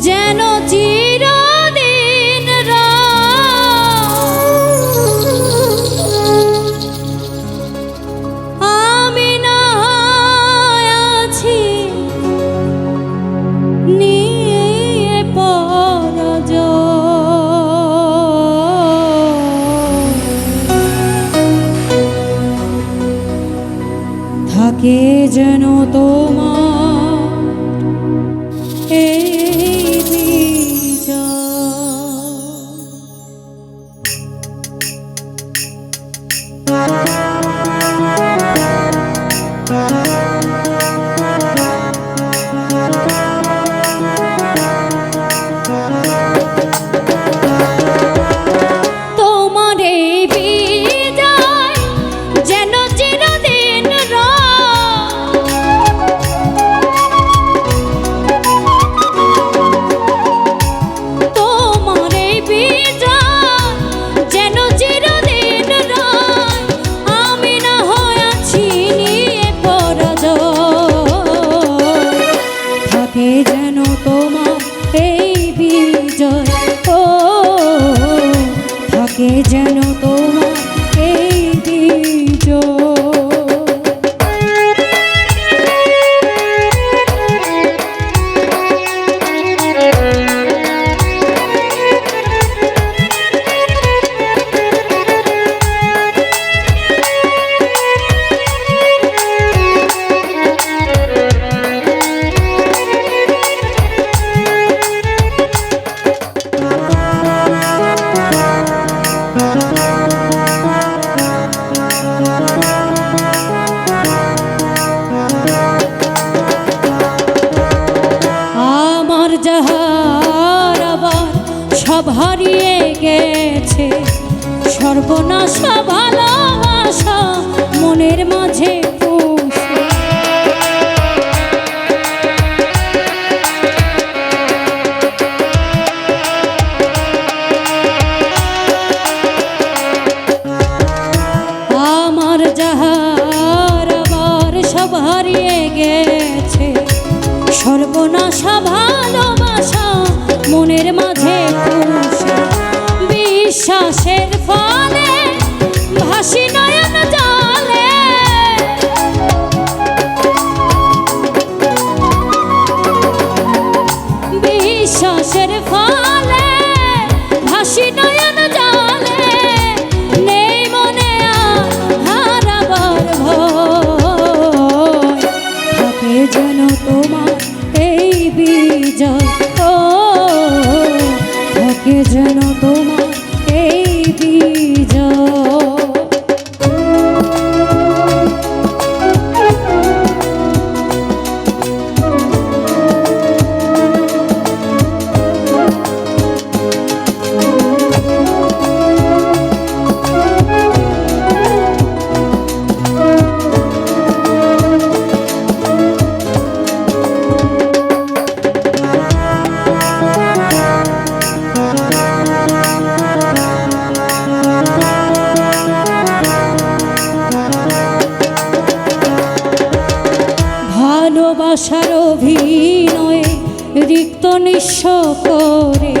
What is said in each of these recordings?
যেন চিরদিন আমি না আছি নিয়ে থাকে যেন তোমার যেন তোমার সব হারিয়ে গেছে। সর্বনাশ ভালোবাসা মনের মাঝে আমার সব হারিয়ে গেছে। সর্বনাশা ভালোবাসা মনের মাঝে বিশ্বাসের ফলে ভাসি নয়ন যেন তোমার এই ভালোবাসার অভিনয়ে রিক্ত নিঃস্ব করে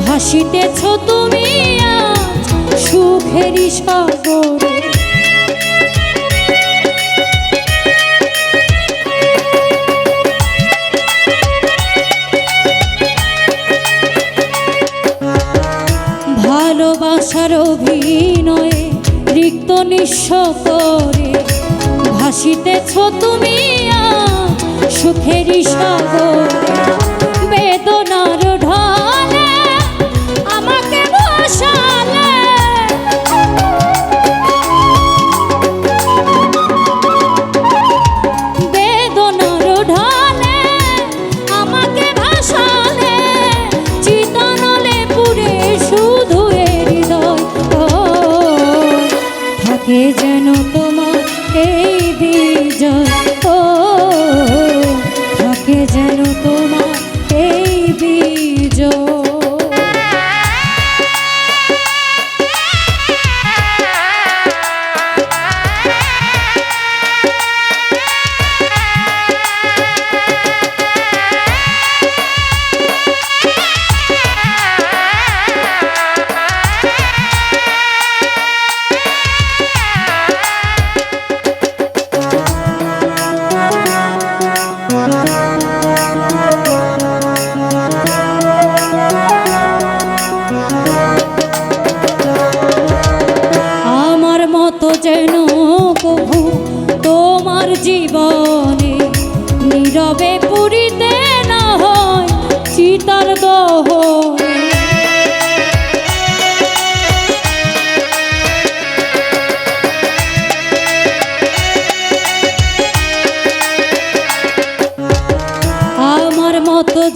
ভাসিতেছ তুমি আজ সুখেরই সাগরে। ভালোবাসার অভিনয়ে রিক্ত নিঃস্ব করে ভাসিতেছ তুমি আজ সুখেরই সাগরে, বেদনার ঢলে আমাকে বসালে। বেদনার ঢলে আমাকে ভাসালে, চিতানলে পুরে শুধু হৃদয়। থাকে যেন তোমার এই বিজয়। যেন তোমার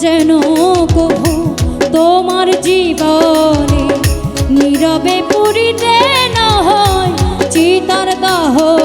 যেন কবু তোমার জীবনে নীরবে পুরিতে না হয় চিতার দহনে